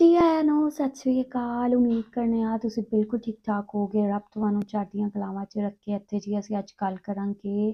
ਜੀ ਆਇਆਂ ਨੂੰ, ਸਤਿ ਸ੍ਰੀ ਅਕਾਲ, ਉਮੀਦ ਕਰਨੇ ਆ ਤੁਸੀਂ ਬਿਲਕੁਲ ਠੀਕ ਠਾਕ ਹੋਗੇ ਰੱਬ ਤੁਹਾਨੂੰ ਚੜ੍ਹਦੀਆਂ ਕਲਾਵਾਂ 'ਚ ਰੱਖੇ ਇੱਥੇ ਜੀ, ਅਸੀਂ ਅੱਜ ਗੱਲ ਕਰਾਂਗੇ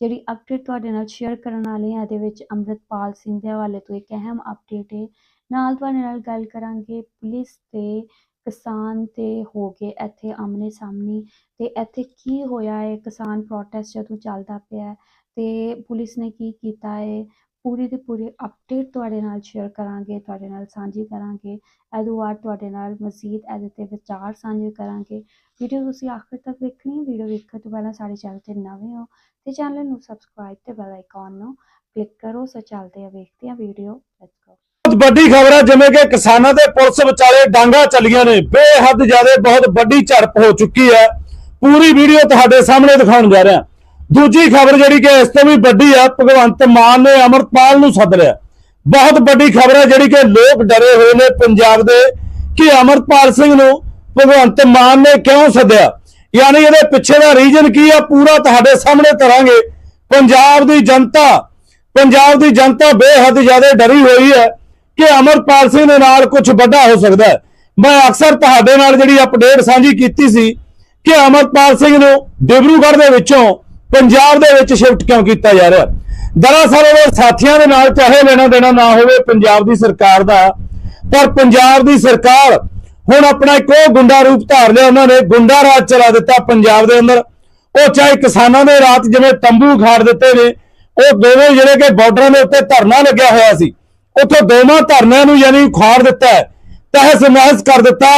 ਜਿਹੜੀ ਅਪਡੇਟ ਤੁਹਾਡੇ ਨਾਲ ਸ਼ੇਅਰ ਕਰਨ ਵਾਲੇ ਆ ਇਹਦੇ ਵਿੱਚ ਅੰਮ੍ਰਿਤਪਾਲ ਸਿੰਘ ਦੇ ਹਵਾਲੇ ਤੋਂ ਇੱਕ ਅਹਿਮ ਅਪਡੇਟ ਹੈ ਨਾਲ ਤੁਹਾਡੇ ਨਾਲ ਗੱਲ ਕਰਾਂਗੇ ਪੁਲਿਸ ਤੇ ਕਿਸਾਨ ਤੇ ਹੋ ਗਏ ਇੱਥੇ ਆਮਨੇ ਸਾਹਮਣੇ। ਤੇ ਇੱਥੇ ਕੀ ਹੋਇਆ ਹੈ ਕਿਸਾਨ ਪ੍ਰੋਟੈਸਟ ਜਦੋਂ ਚੱਲਦਾ ਪਿਆ ਹੈ ਤੇ ਪੁਲਿਸ ਨੇ ਕੀ ਕੀਤਾ ਹੈ ਪੂਰੀ ਦੀ ਪੂਰੀ ਅਪਡੇਟ ਤੁਹਾਡੇ ਨਾਲ ਸ਼ੇਅਰ ਕਰਾਂਗੇ, ਤੁਹਾਡੇ ਨਾਲ ਸਾਂਝੀ ਕਰਾਂਗੇ ਇਹ ਤੁਹਾਡੇ ਨਾਲ ਮਜ਼ੀਦ ਇਹਦੇ ਤੇ ਵਿਚਾਰ ਸਾਂਝੇ ਕਰਾਂਗੇ। ਵੀਡੀਓ ਤੁਸੀਂ ਆਖਰ ਤੱਕ ਵੇਖਣੀ ਵੀਡੀਓ ਵੇਖਣ ਤੋਂ ਪਹਿਲਾਂ ਸਾਡੇ ਚੈਨਲ ਤੇ ਨਵੇਂ ਹੋ ਤੇ ਚੈਨਲ ਨੂੰ ਸਬਸਕ੍ਰਾਈਬ ਤੇ ਬੈਲ ਆਈਕਨ ਨੂੰ ਕਲਿੱਕ ਕਰੋ, ਸੋ ਚੱਲਦੇ ਆ, ਵੇਖਦੇ ਆ ਵੀਡੀਓ ਲੈਟਸ ਗੋ ਬਹੁਤ ਵੱਡੀ ਖਬਰ ਹੈ ਜਿਵੇਂ ਕਿ ਕਿਸਾਨਾਂ ਤੇ ਪੁਲਿਸ ਵਿਚਾਲੇ ਡਾਂਗਾ ਚੱਲੀਆਂ ਨੇ, ਬੇਹੱਦ ਜ਼ਿਆਦਾ, ਬਹੁਤ ਵੱਡੀ ਝੜਪ ਹੋ ਚੁੱਕੀ ਹੈ। ਪੂਰੀ ਵੀਡੀਓ ਤੁਹਾਡੇ ਸਾਹਮਣੇ ਦਿਖਾਉਣ ਜਾ ਰਿਹਾ। ਦੂਜੀ ਖਬਰ ਜਿਹੜੀ ਕਿ ਇਸ ਤੋਂ ਵੀ ਵੱਡੀ ਹੈ ਭਗਵੰਤ ਮਾਨ ਨੇ ਅਮਰਪਾਲ ਨੂੰ ਸੱਦ ਲਿਆ। ਬਹੁਤ ਵੱਡੀ ਖਬਰ ਹੈ ਜਿਹੜੀ ਕਿ ਲੋਕ ਡਰੇ ਹੋਏ ਨੇ ਪੰਜਾਬ ਦੇ ਕਿ ਅਮਰਪਾਲ ਸਿੰਘ ਨੂੰ ਭਗਵੰਤ ਮਾਨ ਨੇ ਕਿਉਂ ਸੱਦਿਆ? ਯਾਨੀ ਇਹਦੇ ਪਿੱਛੇ ਦਾ ਰੀਜਨ ਕੀ ਆ? ਪੂਰਾ ਤੁਹਾਡੇ ਸਾਹਮਣੇ ਤਰਾਂਗੇ ਪੰਜਾਬ ਦੀ ਜਨਤਾ, ਪੰਜਾਬ ਦੀ ਜਨਤਾ ਬੇਹੱਦ ਜ਼ਿਆਦਾ ਡਰੀ ਹੋਈ ਹੈ ਕਿ ਅਮਰਪਾਲ ਸਿੰਘ ਦੇ ਨਾਲ ਕੁਝ ਵੱਡਾ ਹੋ ਸਕਦਾ ਹੈ। ਮੈਂ ਅਕਸਰ ਤੁਹਾਡੇ ਨਾਲ ਜਿਹੜੀ ਅਪਡੇਟ ਸਾਂਝੀ ਕੀਤੀ ਸੀ ਕਿ ਅਮਰਪਾਲ ਸਿੰਘ ਨੂੰ ਡਿਬਰੂਗੜ੍ਹ ਦੇ ਵਿੱਚੋਂ ਪੰਜਾਬ ਦੇ ਵਿੱਚ ਸ਼ਿਫਟ ਕਿਉਂ ਕੀਤਾ ਜਾ ਰਿਹਾ? ਦਰਅਸਲ ਉਹ ਸਾਥੀਆਂ ਦੇ ਨਾਲ ਚਾਹੇ ਲੈਣਾ ਦੇਣਾ ਨਾ ਹੋਵੇ, ਪੰਜਾਬ ਦੀ ਸਰਕਾਰ ਦਾ। ਪਰ ਪੰਜਾਬ ਦੀ ਸਰਕਾਰ ਹੁਣ ਆਪਣਾ ਇੱਕ ਉਹ ਗੁੰਡਾ ਰੂਪ ਧਾਰ ਲਿਆ ਉਹਨਾਂ ਨੇ, ਗੁੰਡਾ ਰਾਜ ਚਲਾ ਦਿੱਤਾ ਪੰਜਾਬ ਦੇ ਅੰਦਰ। ਉਹ ਚਾਹੇ ਕਿਸਾਨਾਂ ਦੇ ਰਾਤ ਜਿਵੇਂ ਤੰਬੂ ਖਾੜ ਦਿੱਤੇ ਨੇ, ਉਹ ਦੋਵੇਂ ਜਿਹੜੇ ਕਿ ਬਾਰਡਰਾਂ ਦੇ ਉੱਤੇ ਧਰਨਾ ਲੱਗਿਆ ਹੋਇਆ ਸੀ, ਉੱਥੋਂ ਦੋਵਾਂ ਧਰਨਿਆਂ ਨੂੰ ਯਾਨੀ ਉਖਾੜ ਦਿੱਤਾ, ਤਹਿਸ ਨਹਿਸ ਕਰ ਦਿੱਤਾ,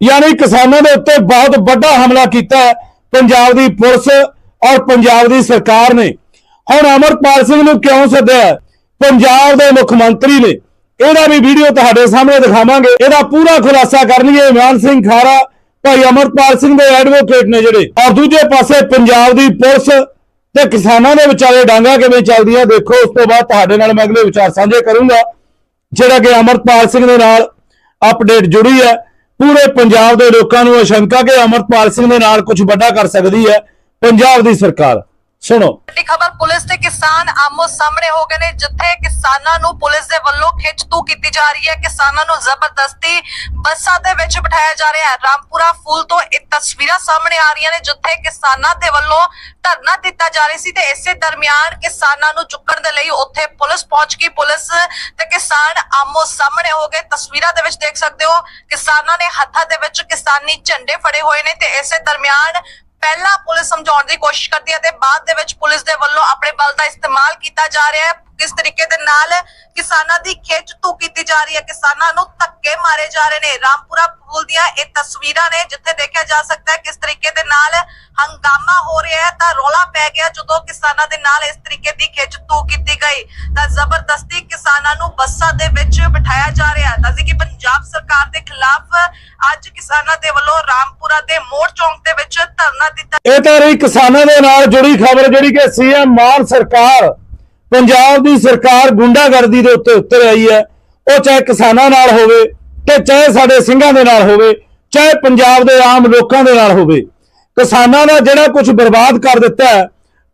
ਯਾਨੀ ਕਿਸਾਨਾਂ ਦੇ ਉੱਤੇ ਬਹੁਤ ਵੱਡਾ ਹਮਲਾ ਕੀਤਾ ਪੰਜਾਬ ਦੀ ਪੁਲਿਸ। ਔਰ ਪੰਜਾਬ ਦੀ ਸਰਕਾਰ ਨੇ ਹੁਣ ਅਮਰਪਾਲ ਸਿੰਘ ਨੂੰ ਕਿਉਂ ਸੱਦਿਆ? ਪੰਜਾਬ ਦੇ ਮੁੱਖ ਮੰਤਰੀ ਨੇ। ਇਹਦਾ ਵੀ ਵੀਡੀਓ ਤੁਹਾਡੇ ਸਾਹਮਣੇ ਦਿਖਾਵਾਂਗੇ। ਇਹਦਾ ਪੂਰਾ ਖੁਲਾਸਾ ਕਰਨਗੇ ਇਮਾਨ ਸਿੰਘ ਖਾਰਾ, ਭਾਈ ਅਮਰਪਾਲ ਸਿੰਘ ਦੇ ਐਡਵੋਕੇਟ ਨੇ ਜਿਹੜੇ। ਔਰ ਦੂਜੇ ਪਾਸੇ ਪੰਜਾਬ ਦੀ ਪੁਲਿਸ ਤੇ ਕਿਸਾਨਾਂ ਦੇ ਵਿਚਾਲੇ ਡਾਂਗਾ ਕਿਵੇਂ ਚੱਲਦੀਆਂ, ਦੇਖੋ, ਉਸ ਤੋਂ ਬਾਅਦ ਤੁਹਾਡੇ ਨਾਲ ਮੈਂ ਅਗਲੇ ਵਿਚਾਰ ਸਾਂਝੇ ਕਰੂੰਗਾ। ਜਿਹੜਾ ਕਿ ਅਮਰਪਾਲ ਸਿੰਘ ਦੇ ਨਾਲ ਅਪਡੇਟ ਜੁੜੀ ਹੈ। ਪੂਰੇ ਪੰਜਾਬ ਦੇ ਲੋਕਾਂ ਨੂੰ ਆਸ਼ੰਕਾ ਕਿ ਅਮਰਪਾਲ ਸਿੰਘ ਦੇ ਨਾਲ ਕੁਝ ਵੱਡਾ ਕਰ ਸਕਦੀ ਹੈ। ਪੰਜਾਬ ਦੀ ਸਰਕਾਰ। ਸੁਣੋ। ਵੱਡੀ ਖਬਰ, ਪੁਲਿਸ ਤੇ ਕਿਸਾਨ ਆਮੋ ਸਾਹਮਣੇ ਹੋ ਗਏ ਨੇ, ਜਿੱਥੇ ਕਿਸਾਨਾਂ ਨੂੰ ਪੁਲਿਸ ਦੇ ਵੱਲੋਂ ਖਿੱਚ ਕੀਤੀ ਜਾ ਰਹੀ ਹੈ। ਕਿਸਾਨਾਂ ਨੂੰ ਜ਼ਬਰਦਸਤੀ ਬੱਸਾਂ ਦੇ ਵਿੱਚ ਬਿਠਾਇਆ ਜਾ ਰਿਹਾ ਹੈ। ਰਾਮਪੁਰਾ ਫੂਲ ਤੋਂ ਇਹ ਤਸਵੀਰਾਂ ਸਾਹਮਣੇ ਆ ਰਹੀਆਂ ਨੇ, ਜਿੱਥੇ ਕਿਸਾਨਾਂ ਦੇ ਵੱਲੋਂ ਧਰਨਾ ਦਿੱਤਾ ਜਾ ਰਹੀ ਸੀ ਤੇ ਇਸੇ ਦਰਮਿਆਨ ਕਿਸਾਨਾਂ ਨੂੰ ਚੁੱਕਣ ਦੇ ਲਈ ਉੱਥੇ ਪੁਲਿਸ ਪਹੁੰਚ ਗਈ। ਪੁਲਿਸ ਤੇ ਕਿਸਾਨ ਆਮੋ ਸਾਹਮਣੇ ਹੋ ਗਏ। ਤਸਵੀਰਾਂ ਦੇ ਵਿੱਚ ਦੇਖ ਸਕਦੇ ਹੋ, ਕਿਸਾਨਾਂ ਨੇ ਹੱਥਾਂ ਦੇ ਵਿੱਚ ਕਿਸਾਨੀ ਝੰਡੇ ਫੜੇ ਹੋਏ ਨੇ ਤੇ ਇਸੇ ਦਰਮਿਆਨ ਪਹਿਲਾਂ ਪੁਲਿਸ ਸਮਝਾਉਣ ਦੀ ਕੋਸ਼ਿਸ਼ ਕਰਦੀ ਹੈ ਤੇ ਬਾਅਦ ਦੇ ਵਿੱਚ ਪੁਲਿਸ ਦੇ ਵੱਲੋਂ ਆਪਣੇ ਬਲ ਦਾ ਇਸਤੇਮਾਲ ਕੀਤਾ ਜਾ ਰਿਹਾ ਹੈ। ਕਿਸ ਤਰੀਕੇ ਦੇ ਨਾਲ ਕਿਸਾਨਾਂ ਦੀ ਖਿੱਚ ਤੂ ਕੀਤੀ ਜਾ ਰਹੀ ਹੈ? ਕਿਸਾਨਾਂ ਨੂੰ ਧੱਕੇ ਮਾਰੇ ਜਾ ਰਹੇ ਨੇ। ਰਾਮਪੁਰਾ ਪੁਲ ਦੀਆਂ ਇਹ ਤਸਵੀਰਾਂ ਨੇ, ਜਿੱਥੇ ਦੇਖਿਆ ਜਾ ਸਕਦਾ ਹੈ ਕਿਸ ਤਰੀਕੇ ਦੇ ਨਾਲ ਹੰਗਾਮਾ ਹੋ ਰਿਹਾ ਹੈ, ਤਾਂ ਰੌਲਾ ਪੈ ਗਿਆ ਜਦੋਂ ਕਿਸਾਨਾਂ ਦੇ ਨਾਲ ਇਸ ਤਰੀਕੇ ਦੀ ਖਿੱਚ ਤੂ ਕੀਤੀ ਗਈ। ਤਾਂ ਜ਼ਬਰਦਸਤੀ ਕਿਸਾਨਾਂ ਨੂੰ ਬੱਸਾਂ ਦੇ ਵਿੱਚ ਬਿਠਾਇਆ ਜਾ ਰਿਹਾ ਹੈ। ਦੱਸੀ ਕਿ ਪੰਜਾਬ ਸਰਕਾਰ ਦੇ ਖਿਲਾਫ ਅੱਜ ਕਿਸਾਨਾਂ ਦੇ ਵੱਲੋਂ ਰਾਮਪੁਰਾ ਦੇ ਮੋੜ ਚੌਂਕ ਦੇ ਵਿੱਚ ਧਰਨਾ ਦਿੱਤਾ ਇਹ ਤਾਂ ਰਹੀ ਕਿਸਾਨਾਂ ਦੇ ਨਾਲ ਜੁੜੀ ਖਬਰ, ਜਿਹੜੀ ਕਿ ਸੀਐਮ ਮਾਨ ਸਰਕਾਰ ਪੰਜਾਬ ਦੀ ਸਰਕਾਰ ਗੁੰਡਾਗਰਦੀ ਦੇ ਉੱਤੇ ਉਤਰ ਆਈ ਹੈ। ਉਹ ਚਾਹੇ ਕਿਸਾਨਾਂ ਨਾਲ ਹੋਵੇ ਤੇ ਚਾਹੇ ਸਾਡੇ ਸਿੰਘਾਂ ਦੇ ਨਾਲ ਹੋਵੇ, ਚਾਹੇ ਪੰਜਾਬ ਦੇ ਆਮ ਲੋਕਾਂ ਦੇ ਨਾਲ ਹੋਵੇ। ਕਿਸਾਨਾਂ ਦਾ ਜਿਹੜਾ ਕੁਝ ਬਰਬਾਦ ਕਰ ਦਿੱਤਾ ਹੈ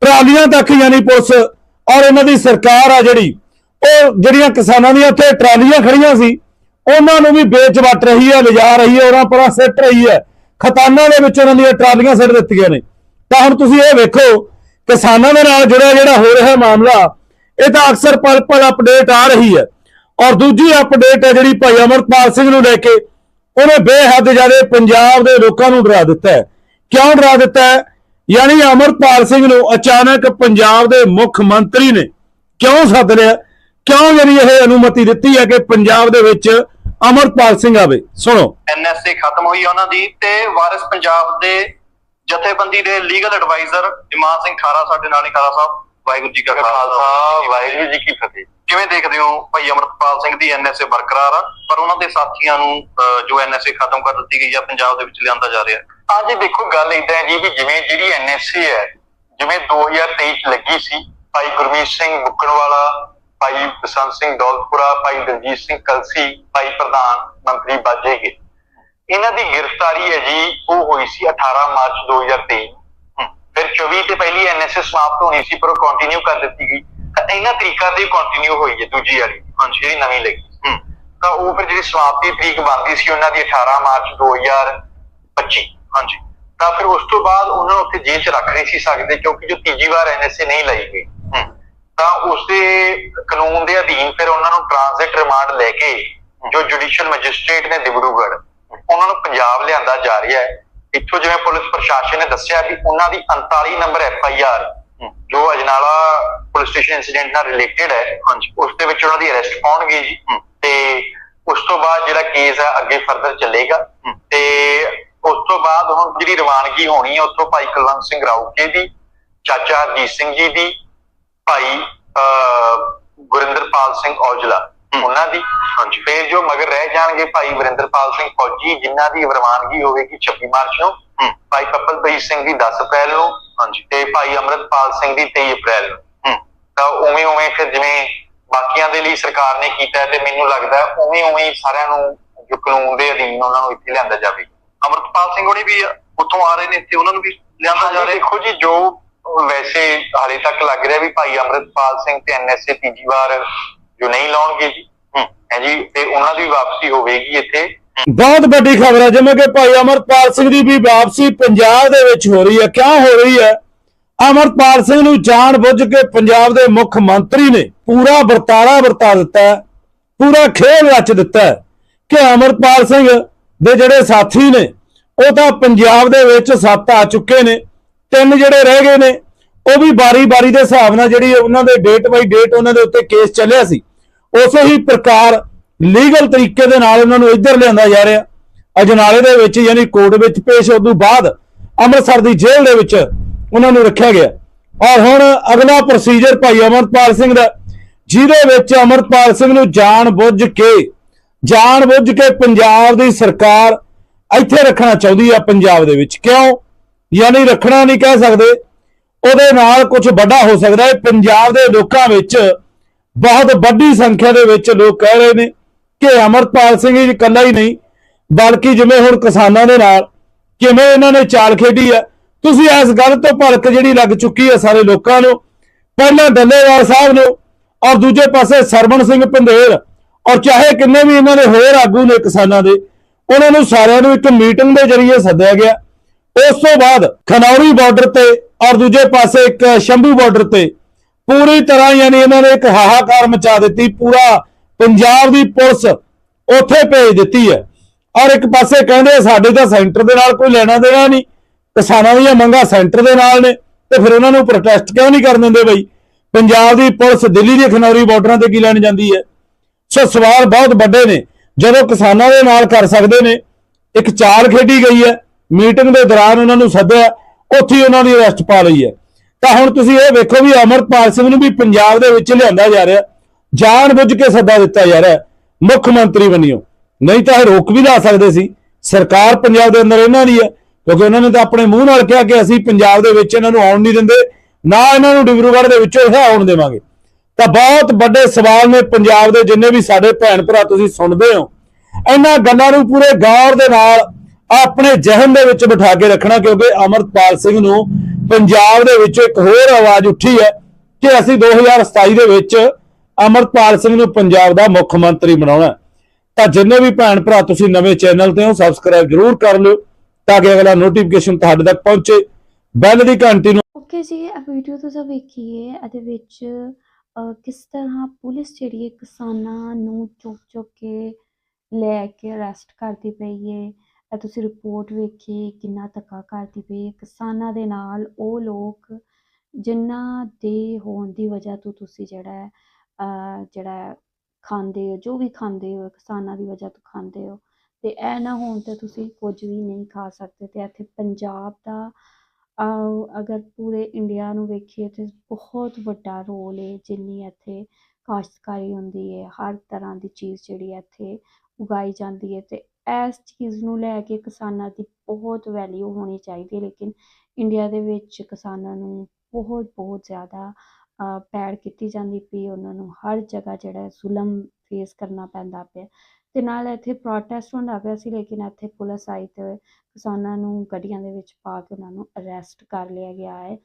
ਟਰਾਲੀਆਂ ਤੱਕ ਯਾਨੀ ਪੁਲਿਸ ਔਰ ਇਹਨਾਂ ਦੀ ਸਰਕਾਰ ਆ ਜਿਹੜੀ, ਉਹ ਜਿਹੜੀਆਂ ਕਿਸਾਨਾਂ ਦੀਆਂ ਉੱਥੇ ਟਰਾਲੀਆਂ ਖੜੀਆਂ ਸੀ, ਉਹਨਾਂ ਨੂੰ ਵੀ ਵੇਚ ਵਟ ਰਹੀ ਹੈ, ਲਿਜਾ ਰਹੀ ਹੈ, ਉਹਨਾਂ ਪਰਾਂ ਸਿੱਟ ਰਹੀ ਹੈ। ਖਤਾਨਾਂ ਦੇ ਵਿੱਚ ਉਹਨਾਂ ਦੀਆਂ ਟਰਾਲੀਆਂ ਸਿੱਟ ਦਿੱਤੀਆਂ ਨੇ। ਤਾਂ ਹੁਣ ਤੁਸੀਂ ਇਹ ਵੇਖੋ, ਕਿਸਾਨਾਂ ਦੇ ਨਾਲ ਜੁੜਿਆ ਜਿਹੜਾ ਹੋ ਰਿਹਾ ਮਾਮਲਾ ਇਹ ਤਾਂ ਅਕਸਰ ਪਲ ਪਲ ਅਪਡੇਟ ਆ ਰਹੀ ਹੈ। ਔਰ ਦੂਜੀ ਅਪਡੇਟ ਹੈ ਜਿਹੜੀ ਭਾਈ ਅਮਰਪਾਲ ਸਿੰਘ ਨੂੰ ਲੈ ਕੇ, ਉਹਨੇ ਬੇਹੱਦ ਜ਼ਿਆਦਾ ਪੰਜਾਬ ਦੇ ਲੋਕਾਂ ਨੂੰ ਡਰਾ ਦਿੱਤਾ ਹੈ। ਕਿਉਂ ਡਰਾ ਦਿੱਤਾ ਹੈ? ਯਾਨੀ ਅਮਰਪਾਲ ਸਿੰਘ ਨੂੰ ਅਚਾਨਕ ਪੰਜਾਬ ਦੇ ਮੁੱਖ ਮੰਤਰੀ ਨੇ ਕਿਉਂ ਸੱਦ ਲਿਆ? ਕਿਉਂ ਯਾਨੀ ਇਹ ਅਨੁਮਤੀ ਦਿੱਤੀ ਹੈ ਕਿ ਪੰਜਾਬ ਦੇ ਵਿੱਚ ਅਮਰਪਾਲ ਸਿੰਘ ਆਵੇ? ਸੁਣੋ। ਐਨਐਸਏ ਖਤਮ ਹੋਈ ਉਹਨਾਂ ਦੀ ਤੇ ਵਾਰਿਸ ਪੰਜਾਬ ਦੇ ਜਥੇਬੰਦੀ ਦੇ ਲੀਗਲ ਐਡਵਾਈਜ਼ਰ ਇਮਾਨ ਸਿੰਘ ਖਾਰਾ ਸਾਡੇ ਨਾਲ ਹੀ ਖਾਰਾ ਸਾਹਿਬ। ਵਾਹਿਗੁਰੂ ਜੀ ਕਾ ਖਾਲਸਾ ਵਾਹਿਗੁਰੂ ਜੀ ਕੀ ਫਤਿਹ। ਕਿਵੇਂ ਦੇਖਦੇ ਹੋ ਭਾਈ ਅਮਰਪਾਲ ਸਿੰਘ ਦੀ ਐਨਐਸਏ ਬਰਕਰਾਰ ਆ? ਪਰ ਉਹਨਾਂ ਦੇ ਸਾਥੀਆਂ ਨੂੰ ਜੋ ਐਨਐਸਏ ਖਤਮ ਕਰ ਦਿੱਤੀ ਗਈ ਆ ਪੰਜਾਬ ਦੇ ਵਿੱਚ ਲਿਆਂਦਾ ਜਾ ਰਿਹਾ। ਹਾਂ ਜੀ ਦੇਖੋ ਗੱਲ ਇਦਾਂ ਹੈ ਜੀ ਵੀ ਜਿਵੇਂ ਜਿਹੜੀ ਐਨਐਸਏ ਹੈ ਜਿਵੇਂ 2023 ਚ ਲੱਗੀ ਸੀ ਭਾਈ ਗੁਰਮੀਤ ਸਿੰਘ ਬੁੱਕਣਵਾਲਾ ਭਾਈ ਬਸੰਤ ਸਿੰਘ ਦੌਲਤਪੁਰਾ ਭਾਈ ਦਲਜੀਤ ਸਿੰਘ ਕਲਸੀ ਭਾਈ ਪ੍ਰਧਾਨ ਮੰਤਰੀ ਬਾਜੇਗੇ। ਇਹਨਾਂ ਦੀ ਗ੍ਰਿਫਤਾਰੀ ਹੈ ਜੀ ਉਹ ਹੋਈ ਸੀ 18 ਮਾਰਚ 2023 ਹਮ, ਫਿਰ 24 ਤੇ ਪਹਿਲੀ ਐਨਐਸਏ ਸਮਾਪਤ ਹੋਣੀ ਸੀ ਪਰ ਉਹ ਕੰਟੀਨਿਊ ਕਰ ਦਿੱਤੀ ਗਈ। ਤਾਂ ਇਹਨਾਂ ਤਰੀਕਾਂ ਤੇ ਕੰਟੀਨਿਊ ਹੋਈ ਹੈ ਦੂਜੀ ਵਾਲੀ ਹਾਂਜੀ ਜਿਹੜੀ ਨਵੀਂ ਲੱਗੀ। ਤਾਂ ਉਹ ਫਿਰ ਜਿਹੜੀ ਸਮਾਪਤੀ ਤਰੀਕ ਬਣਦੀ ਸੀ ਉਹਨਾਂ ਦੀ 18 ਮਾਰਚ 2025 ਹਾਂਜੀ। ਤਾਂ ਫਿਰ ਉਸ ਤੋਂ ਬਾਅਦ ਉਹਨਾਂ ਨੂੰ ਉੱਥੇ ਜੇਲ੍ਹ 'ਚ ਰੱਖ ਨਹੀਂ ਸੀ ਸਕਦੇ ਕਿਉਂਕਿ ਜੋ ਤੀਜੀ ਵਾਰ ਐਨਐਸਏ ਨਹੀਂ ਲਈ ਗਈ। ਤਾਂ ਉਸ ਦੇ ਕਾਨੂੰਨ ਦੇ ਅਧੀਨ ਫਿਰ ਉਹਨਾਂ ਨੂੰ ਟ੍ਰਾਂਜ਼ਿਟ ਰਿਮਾਂਡ ਲੈ ਕੇ ਜੋ ਜੁਡੀਸ਼ੀਅਲ ਮੈਜਿਸਟ੍ਰੇਟ ਨੇ ਦਿਬੜੂਗੜ੍ਹ ਉਹਨਾਂ ਨੂੰ ਪੰਜਾਬ ਲਿਆਂਦਾ ਜਾ ਰਿਹਾ ਹੈ। ਇੱਥੋਂ ਜਿਵੇਂ ਪੁਲਿਸ ਪ੍ਰਸ਼ਾਸਨ ਨੇ ਦੱਸਿਆ ਵੀ ਉਹਨਾਂ ਦੀ 39 ਨੰਬਰ ਐਫ ਆਈ ਆਰ ਜੋ ਅਜਨਾਲਾ ਪੁਲਿਸ ਸਟੇਸ਼ਨ ਇਨਸੀਡੈਂਟ ਨਾਲ ਰਿਲੇਟਡ ਹੈ ਹਾਂਜੀ ਉਸ ਦੇ ਵਿੱਚ ਉਹਨਾਂ ਦੀ ਅਰੈਸਟ ਪਾਉਣਗੇ ਜੀ। ਤੇ ਉਸ ਤੋਂ ਬਾਅਦ ਜਿਹੜਾ ਕੇਸ ਹੈ ਅੱਗੇ ਫਰਦਰ ਚੱਲੇਗਾ। ਤੇ ਉਸ ਤੋਂ ਬਾਅਦ ਹੁਣ ਜਿਹੜੀ ਰਵਾਨਗੀ ਹੋਣੀ ਹੈ ਉੱਥੋਂ ਭਾਈ ਕੁਲਵੰਤ ਸਿੰਘ ਰਾਊਕੇ ਦੀ ਚਾਚਾ ਹਰਜੀਤ ਸਿੰਘ ਜੀ ਦੀ ਭਾਈ ਗੁਰਿੰਦਰਪਾਲ ਸਿੰਘ ਔਜਲਾ। ਉਹਨਾਂ ਦੀ। ਹਾਂਜੀ ਫਿਰ ਜੋ ਮਗਰ ਰਹਿ ਜਾਣਗੇ ਭਾਈ ਵਰਿੰਦਰਪਾਲ ਸਿੰਘ ਫੌਜੀ ਜਿਨ੍ਹਾਂ ਦੀ ਰਵਾਨਗੀ ਹੋਵੇਗੀ 26 ਮਾਰਚ ਨੂੰ। ਭਾਈ ਕਪਲਪ੍ਰੀਤ ਸਿੰਘ ਦੀ 10 ਅਪ੍ਰੈਲ ਨੂੰ ਹਾਂਜੀ ਤੇ ਭਾਈ ਅਮਰਤਪਾਲ ਸਿੰਘ ਦੀ 23 ਅਪ੍ਰੈਲ ਨੂੰ। ਤਾਂ ਉਵੇਂ ਉਵੇਂ ਫਿਰ ਜਿਵੇਂ ਬਾਕੀਆਂ ਦੇ ਲਈ ਸਰਕਾਰ ਨੇ ਕੀਤਾ ਤੇ ਮੈਨੂੰ ਲੱਗਦਾ ਉਵੇਂ ਉਵੇਂ ਸਾਰਿਆਂ ਨੂੰ ਜੋ ਕਾਨੂੰਨ ਦੇ ਅਧੀਨ ਉਹਨਾਂ ਨੂੰ ਇੱਥੇ ਲਿਆਂਦਾ ਜਾਵੇ। ਅਮਰਤਪਾਲ ਸਿੰਘ ਹੋਣੀ ਵੀ ਉੱਥੋਂ ਆ ਰਹੇ ਨੇ ਇੱਥੇ ਉਹਨਾਂ ਨੂੰ ਵੀ ਲਿਆਂਦਾ ਜਾ ਰਿਹਾ ਦੇਖੋ ਜੀ ਜੋ ਵੈਸੇ ਹਾਲੇ ਤੱਕ ਲੱਗ ਰਿਹਾ ਵੀ ਭਾਈ ਅਮਰਤਪਾਲ ਸਿੰਘ ਤੇ ਐਨਐਸਏ ਤੀਜੀ ਵਾਰ ਜੋ ਨਹੀਂ ਲਾਉਣਗੇ ਜੀ। ਹੈ ਜੀ, ਤੇ ਉਹਨਾਂ ਦੀ ਵਾਪਸੀ ਹੋਵੇਗੀ ਇੱਥੇ। ਬਹੁਤ ਵੱਡੀ ਖਬਰ ਹੈ, ਜਿਵੇਂ ਕਿ ਭਾਈ ਅਮਰਪਾਲ ਸਿੰਘ ਦੀ ਵੀ ਵਾਪਸੀ ਪੰਜਾਬ ਦੇ ਵਿੱਚ ਹੋ ਰਹੀ ਹੈ। ਕਿਉਂ ਹੋ ਰਹੀ ਹੈ? ਅਮਰਪਾਲ ਸਿੰਘ ਨੂੰ ਜਾਣ ਬੁੱਝ ਕੇ ਪੰਜਾਬ ਦੇ ਮੁੱਖ ਮੰਤਰੀ ਨੇ ਪੂਰਾ ਵਰਤਾਰਾ ਵਰਤਾ ਦਿੱਤਾ ਹੈ, ਪੂਰਾ ਖੇਲ ਰਚ ਦਿੱਤਾ ਹੈ ਕਿ ਅਮਰਪਾਲ ਸਿੰਘ ਦੇ ਜਿਹੜੇ ਸਾਥੀ ਨੇ, ਉਹ ਤਾਂ ਪੰਜਾਬ ਦੇ ਵਿੱਚ ਸੱਤ ਆ ਚੁੱਕੇ ਨੇ, ਤਿੰਨ ਜਿਹੜੇ ਰਹਿ ਗਏ ਨੇ, ਉਹ ਵੀ ਬਾਰੀ-ਬਾਰੀ ਦੇ ਹਿਸਾਬ ਨਾਲ ਜਿਹੜੀ ਉਹਨਾਂ ਦੇ ਡੇਟ ਬਾਈ ਡੇਟ ਉਹਨਾਂ ਦੇ ਉੱਤੇ ਕੇਸ ਚੱਲਿਆ ਸੀ। ਉਸੇ ਹੀ ਪ੍ਰਕਾਰ ਲੀਗਲ ਤਰੀਕੇ ਦੇ ਨਾਲ ਉਹਨਾਂ ਨੂੰ ਇੱਧਰ ਲਿਆਂਦਾ ਜਾ ਰਿਹਾ। ਅਜਨਾਲੇ ਦੇ ਵਿੱਚ ਯਾਨੀ ਕੋਰਟ ਵਿੱਚ ਪੇਸ਼ ਹੋਣ ਤੋਂ ਬਾਅਦ ਅੰਮ੍ਰਿਤਸਰ ਦੀ ਜੇਲ੍ਹ ਦੇ ਵਿੱਚ ਉਹਨਾਂ ਨੂੰ ਰੱਖਿਆ ਗਿਆ। ਔਰ ਹੁਣ ਅਗਲਾ ਪ੍ਰੋਸੀਜਰ ਭਾਈ ਅਮਰਪਾਲ ਸਿੰਘ ਦਾ, ਜਿਹਦੇ ਵਿੱਚ ਅਮਰਪਾਲ ਸਿੰਘ ਨੂੰ ਜਾਣ ਬੁੱਝ ਕੇ, ਜਾਣ ਬੁੱਝ ਕੇ ਪੰਜਾਬ ਦੀ ਸਰਕਾਰ ਇੱਥੇ ਰੱਖਣਾ ਚਾਹੁੰਦੀ ਆ ਪੰਜਾਬ ਦੇ ਵਿੱਚ। ਕਿਉਂ? ਯਾਨੀ ਰੱਖਣਾ ਨਹੀਂ ਕਹਿ ਸਕਦੇ। ਉਹਦੇ ਨਾਲ ਕੁਝ ਵੱਡਾ ਹੋ ਸਕਦਾ ਹੈ। ਪੰਜਾਬ ਦੇ ਲੋਕਾਂ ਵਿੱਚ ਬਹੁਤ ਵੱਡੀ ਸੰਖਿਆ ਦੇ ਵਿੱਚ ਲੋਕ ਕਹਿ ਰਹੇ ਨੇ ਕਿ ਅਮਰਪਾਲ ਸਿੰਘ ਜੀ ਇਕੱਲਾ ਹੀ ਨਹੀਂ, ਬਲਕਿ ਜਿਵੇਂ ਹੁਣ ਕਿਸਾਨਾਂ ਦੇ ਨਾਲ ਕਿਵੇਂ ਇਹਨਾਂ ਨੇ ਚਾਲ ਖੇਡੀ ਹੈ ਤੁਸੀਂ ਇਸ ਗੱਲ ਤੋਂ ਭਲਕ ਜਿਹੜੀ ਲੱਗ ਚੁੱਕੀ ਹੈ ਸਾਰੇ ਲੋਕਾਂ ਨੂੰ, ਪਹਿਲਾਂ ਡੱਲੇਵਾਲ ਸਾਹਿਬ ਨੂੰ ਔਰ ਦੂਜੇ ਪਾਸੇ ਸਰਵਣ ਸਿੰਘ ਪੰਧੇਰ ਔਰ ਚਾਹੇ ਕਿੰਨੇ ਵੀ ਇਹਨਾਂ ਦੇ ਹੋਰ ਆਗੂ ਨੇ ਕਿਸਾਨਾਂ ਦੇ, ਉਹਨਾਂ ਨੂੰ ਸਾਰਿਆਂ ਨੂੰ ਇੱਕ ਮੀਟਿੰਗ ਦੇ ਜ਼ਰੀਏ ਸੱਦਿਆ ਗਿਆ। ਉਸ ਤੋਂ ਬਾਅਦ ਖਨੌਰੀ ਬਾਰਡਰ ਤੇ ਔਰ ਦੂਜੇ ਪਾਸੇ ਇੱਕ ਸ਼ੰਭੂ ਬਾਰਡਰ ਤੇ ਪੂਰੀ ਤਰ੍ਹਾਂ ਯਾਨੀ ਇਹਨਾਂ ਨੇ ਇੱਕ ਹਾਹਾਕਾਰ ਮਚਾ ਦਿੱਤੀ, ਪੂਰਾ ਪੰਜਾਬ ਦੀ ਪੁਲਿਸ ਉੱਥੇ ਭੇਜ ਦਿੱਤੀ ਹੈ। ਔਰ ਇੱਕ ਪਾਸੇ ਕਹਿੰਦੇ ਸਾਡੇ ਤਾਂ ਸੈਂਟਰ ਦੇ ਨਾਲ ਕੋਈ ਲੈਣਾ ਦੇਣਾ ਨਹੀਂ, ਕਿਸਾਨਾਂ ਦੀਆਂ ਮੰਗਾਂ ਸੈਂਟਰ ਦੇ ਨਾਲ ਨੇ, ਤੇ ਫਿਰ ਉਹਨਾਂ ਨੂੰ ਪ੍ਰੋਟੈਸਟ ਕਿਉਂ ਨਹੀਂ ਕਰਨ ਦਿੰਦੇ ਬਈ? ਪੰਜਾਬ ਦੀ ਪੁਲਿਸ ਦਿੱਲੀ ਦੇ ਖਨੌਰੀ ਬਾਰਡਰਾਂ ਤੇ ਕੀ ਲੈਣ ਜਾਂਦੀ ਹੈ? ਸੋ ਸਵਾਲ ਬਹੁਤ ਵੱਡੇ ਨੇ। ਜਦੋਂ ਕਿਸਾਨਾਂ ਦੇ ਨਾਲ ਕਰ ਸਕਦੇ ਨੇ, ਇੱਕ ਚਾਲ ਖੇਡੀ ਗਈ ਹੈ, ਮੀਟਿੰਗ ਦੇ ਦੌਰਾਨ ਉਹਨਾਂ ਨੂੰ ਸੱਦਿਆ, ਉੱਥੇ ਉਹਨਾਂ ਦੀ ਅਰੈਸਟ ਪਾ ਲਈ ਹੈ। ਤਾਂ ਹੁਣ ਤੁਸੀਂ ਇਹ ਵੇਖੋ ਵੀ ਅਮਰਪਾਲ ਸਿੰਘ ਨੂੰ ਵੀ ਪੰਜਾਬ ਦੇ ਵਿੱਚ ਲਿਆਂਦਾ ਜਾ ਰਿਹਾ ਜਾਣ ਬੁੱਝ ਕੇ ਸੱਦਾ ਦਿੱਤਾ ਜਾ ਰਿਹਾ, ਮੁੱਖ ਮੰਤਰੀ ਬਣਿਓ। ਨਹੀਂ ਤਾਂ ਇਹ ਰੋਕ ਵੀ ਲਾ ਸਕਦੇ ਸੀ। ਸਰਕਾਰ ਪੰਜਾਬ ਦੇ ਅੰਦਰ ਇਹਨਾਂ ਦੀ ਹੈ, ਕਿਉਂਕਿ ਉਹਨਾਂ ਨੇ ਤਾਂ ਆਪਣੇ ਮੂੰਹ ਨਾਲ ਕਿਹਾ ਕਿ ਅਸੀਂ ਪੰਜਾਬ ਦੇ ਵਿੱਚ ਇਹਨਾਂ ਨੂੰ ਆਉਣ ਨਹੀਂ ਦਿੰਦੇ, ਨਾ ਇਹਨਾਂ ਨੂੰ ਡਿਬਰੂਗੜ੍ਹ ਦੇ ਵਿੱਚੋਂ ਇਹ ਆਉਣ ਦੇਵਾਂਗੇ। ਤਾਂ ਬਹੁਤ ਵੱਡੇ ਸਵਾਲ ਨੇ ਪੰਜਾਬ ਦੇ ਜਿੰਨੇ ਵੀ ਸਾਡੇ ਭੈਣ ਭਰਾ ਤੁਸੀਂ ਸੁਣਦੇ ਹੋ। ਇਹਨਾਂ ਗੱਲਾਂ ਨੂੰ ਪੂਰੇ ਗੌਰ ਦੇ ਨਾਲ ਆਪਣੇ ਜਹਨ ਦੇ ਵਿੱਚ ਬਿਠਾ ਕੇ ਰੱਖਣਾ, ਕਿਉਂਕਿ ਅਮਰਪਾਲ ਸਿੰਘ ਨੂੰ ਪੰਜਾਬ ਦੇ ਵਿੱਚ ਇੱਕ ਹੋਰ ਆਵਾਜ਼ ਉੱਠੀ ਹੈ ਕਿ ਅਸੀਂ 2027 ਦੇ ਵਿੱਚ ਅਮਰਪਾਲ ਸਿੰਘ ਨੂੰ ਪੰਜਾਬ ਦਾ ਮੁੱਖ ਮੰਤਰੀ ਬਣਾਉਣਾ ਤਾਂ ਜਿੰਨੇ ਵੀ ਭੈਣ ਭਰਾ ਤੁਸੀਂ ਨਵੇਂ ਚੈਨਲ ਤੇ ਹੋ ਸਬਸਕ੍ਰਾਈਬ ਜ਼ਰੂਰ ਕਰ ਲਿਓ ਤਾਂ ਕਿ ਅਗਲਾ ਨੋਟੀਫਿਕੇਸ਼ਨ ਤੁਹਾਡੇ ਤੱਕ ਪਹੁੰਚੇ। ਬੈਲ ਦੀ ਘੰਟੀ ਨੂੰ ਓਕੇ ਜੀ, ਇਹ ਵੀਡੀਓ ਤੁਸੀਂ ਵੇਖੀਏ, ਇਹਦੇ ਵਿੱਚ ਕਿਸ ਤਰ੍ਹਾਂ ਪੁਲਿਸ ਜਿਹੜੀ ਹੈ ਕਿਸਾਨਾਂ ਨੂੰ ਚੁੱਕ ਚੁੱਕ ਕੇ ਲੈ ਕੇ ਅਰੈਸਟ ਕਰਦੀ ਪਈ ਹੈ। ਇਹ ਤੁਸੀਂ ਰਿਪੋਰਟ ਵੇਖੀ ਕਿੰਨਾ ਧੱਕਾ ਕਰਦੀ ਪਈ ਹੈ ਕਿਸਾਨਾਂ ਦੇ ਨਾਲ ਉਹ ਲੋਕ ਜਿਨ੍ਹਾਂ ਦੇ ਹੋਣ ਦੀ ਵਜ੍ਹਾ ਤੋਂ ਤੁਸੀਂ ਜਿਹੜਾ ਹੈ, ਜਿਹੜਾ ਖਾਂਦੇ ਹੋ ਜੋ ਵੀ ਖਾਂਦੇ ਹੋ ਕਿਸਾਨਾਂ ਦੀ ਵਜ੍ਹਾ ਤੋਂ ਖਾਂਦੇ ਹੋ ਤੇ ਇਹ ਨਾ ਹੋਣ ਤੇ ਤੁਸੀਂ ਕੁਝ ਵੀ ਨਹੀਂ ਖਾ ਸਕਦੇ ਤੇ ਇੱਥੇ ਪੰਜਾਬ ਦਾ ਅਗਰ ਪੂਰੇ ਇੰਡੀਆ ਨੂੰ ਵੇਖੀਏ ਤੇ ਬਹੁਤ ਵੱਡਾ ਰੋਲ ਹੈ ਜਿੰਨੀ ਇੱਥੇ ਕਾਸ਼ਤਕਾਰੀ ਹੁੰਦੀ ਹੈ ਹਰ ਤਰ੍ਹਾਂ ਦੀ ਚੀਜ਼ ਜਿਹੜੀ ਹੈ ਇੱਥੇ ਉਗਾਈ ਜਾਂਦੀ ਹੈ ਤੇ ਇਸ ਚੀਜ਼ ਨੂੰ ਲੈ ਕੇ ਕਿਸਾਨਾਂ ਦੀ ਬਹੁਤ ਵੈਲਿਊ ਹੋਣੀ ਚਾਹੀਦੀ ਹੈ ਲੇਕਿਨ ਇੰਡੀਆ ਦੇ ਵਿੱਚ ਕਿਸਾਨਾਂ ਨੂੰ ਬਹੁਤ ਬਹੁਤ ਜ਼ਿਆਦਾ ਅਹ, ਪੈੜ ਕੀਤੀ ਜਾਂਦੀ ਪਈ ਉਹਨਾਂ ਨੂੰ ਹਰ ਜਗ੍ਹਾ ਜਿਹੜਾ ਜ਼ੁਲਮ ਫੇਸ ਕਰਨਾ ਪੈਂਦਾ ਪਿਆ। ਤੇ ਨਾਲ ਇੱਥੇ ਪ੍ਰੋਟੈਸਟ ਹੁੰਦਾ ਪਿਆ ਸੀ ਲੇਕਿਨ ਇੱਥੇ ਪੁਲਿਸ ਆਈ ਤੇ ਕਿਸਾਨਾਂ ਨੂੰ ਗੱਡੀਆਂ ਦੇ ਵਿੱਚ ਪਾ ਕੇ ਉਹਨਾਂ ਨੂੰ ਅਰੈਸਟ ਕਰ ਲਿਆ ਗਿਆ ਹੈ।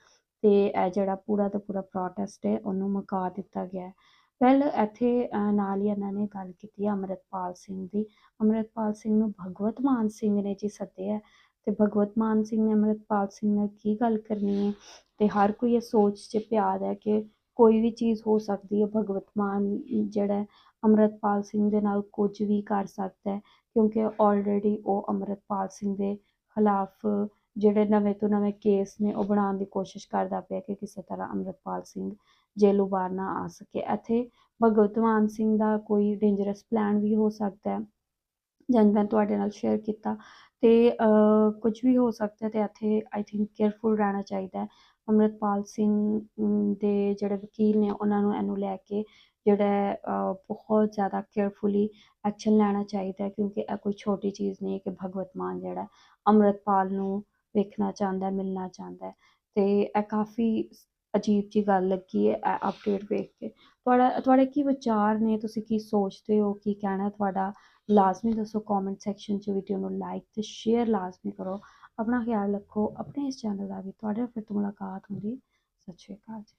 ਤੇ ਇਹ ਜਿਹੜਾ ਪੂਰਾ ਦਾ ਪੂਰਾ ਪ੍ਰੋਟੈਸਟ ਹੈ ਉਹਨੂੰ ਮੁਕਾ ਦਿੱਤਾ ਗਿਆ ਹੈ। ਵੈਲ ਇੱਥੇ ਨਾਲ ਹੀ ਇਹਨਾਂ ਨੇ ਗੱਲ ਕੀਤੀ ਹੈ ਅੰਮ੍ਰਿਤਪਾਲ ਸਿੰਘ ਦੀ। ਅੰਮ੍ਰਿਤਪਾਲ ਸਿੰਘ ਨੂੰ ਭਗਵਤ ਮਾਨ ਸਿੰਘ ਨੇ ਜੀ ਸੱਦਿਆ। ਤੇ ਭਗਵਤ ਮਾਨ ਸਿੰਘ ਨੇ ਅੰਮ੍ਰਿਤਪਾਲ ਸਿੰਘ ਨਾਲ ਕੀ ਗੱਲ ਕਰਨੀ ਹੈ? ਤੇ ਹਰ ਕੋਈ ਇਹ ਸੋਚ 'ਚ ਪਿਆ ਹੈ ਕਿ ਕੋਈ ਵੀ ਚੀਜ਼ ਹੋ ਸਕਦੀ ਹੈ। ਭਗਵਤ ਮਾਨ ਜਿਹੜਾ ਹੈ, ਅੰਮ੍ਰਿਤਪਾਲ ਸਿੰਘ ਦੇ ਨਾਲ ਕੁਝ ਵੀ ਕਰ ਸਕਦਾ ਹੈ ਕਿਉਂਕਿ ਆਲਰੇਡੀ ਉਹ ਅੰਮ੍ਰਿਤਪਾਲ ਸਿੰਘ ਦੇ ਖਿਲਾਫ ਜਿਹੜੇ ਨਵੇਂ ਤੋਂ ਨਵੇਂ ਕੇਸ ਨੇ ਉਹ ਬਣਾਉਣ ਦੀ ਕੋਸ਼ਿਸ਼ ਕਰਦਾ ਪਿਆ ਕਿ ਕਿਸੇ ਤਰ੍ਹਾਂ ਅੰਮ੍ਰਿਤਪਾਲ ਸਿੰਘ ਜੇਲ੍ਹੋਂ ਬਾਹਰ ਨਾ ਆ ਸਕੇ। ਇੱਥੇ ਭਗਵਤ ਮਾਨ ਸਿੰਘ ਦਾ ਕੋਈ ਡੇਂਜਰਸ ਪਲਾਨ ਵੀ ਹੋ ਸਕਦਾ ਹੈ। ਜਦ ਮੈਂ ਤੁਹਾਡੇ ਨਾਲ ਸ਼ੇਅਰ ਕੀਤਾ ਤੇ ਕੁਝ ਵੀ ਹੋ ਸਕਦਾ ਤੇ ਇੱਥੇ ਆਈ ਥਿੰਕ ਕੇਅਰਫੁਲ ਰਹਿਣਾ ਚਾਹੀਦਾ ਹੈ। ਅੰਮ੍ਰਿਤਪਾਲ ਸਿੰਘ ਦੇ ਜਿਹੜੇ ਵਕੀਲ ਨੇ ਉਹਨਾਂ ਨੂੰ ਇਹਨੂੰ ਲੈ ਕੇ ਜਿਹੜਾ ਬਹੁਤ ਜ਼ਿਆਦਾ ਕੇਅਰਫੁਲੀ ਐਕਸ਼ਨ ਲੈਣਾ ਚਾਹੀਦਾ ਹੈ ਕਿਉਂਕਿ ਇਹ ਕੋਈ ਛੋਟੀ ਚੀਜ਼ ਨਹੀਂ ਹੈ ਕਿ ਭਗਵਤ ਮਾਨ ਜਿਹੜਾ ਹੈ, ਅੰਮ੍ਰਿਤਪਾਲ ਨੂੰ ਵੇਖਣਾ ਚਾਹੁੰਦਾ ਮਿਲਣਾ ਚਾਹੁੰਦਾ ਹੈ। ਤੇ ਇਹ ਕਾਫੀ ਅਜੀਬ ਜੀ ਗੱਲ ਲੱਗੀ ਹੈ ਇਹ ਅਪਡੇਟ ਵੇਖ ਕੇ। ਤੁਹਾਡਾ, ਤੁਹਾਡੇ ਕੀ ਵਿਚਾਰ ਨੇ? ਤੁਸੀਂ ਕੀ ਸੋਚਦੇ ਹੋ? ਕੀ ਕਹਿਣਾ ਤੁਹਾਡਾ? ਲਾਜ਼ਮੀ ਦੱਸੋ ਕਮੈਂਟ ਸੈਕਸ਼ਨ 'ਚ ਵੀਡੀਓ ਨੂੰ ਲਾਈਕ ਤੇ ਸ਼ੇਅਰ ਲਾਜ਼ਮੀ ਕਰੋ। ਆਪਣਾ ਖਿਆਲ ਰੱਖੋ, ਆਪਣੇ ਇਸ ਚੈਨਲ ਦਾ ਵੀ। ਤੁਹਾਡੇ ਨਾਲ ਫਿਰ ਤੋਂ ਮੁਲਾਕਾਤ ਹੁੰਦੀ। ਸਤਿ ਸ਼੍ਰੀ ਅਕਾਲ ਜੀ।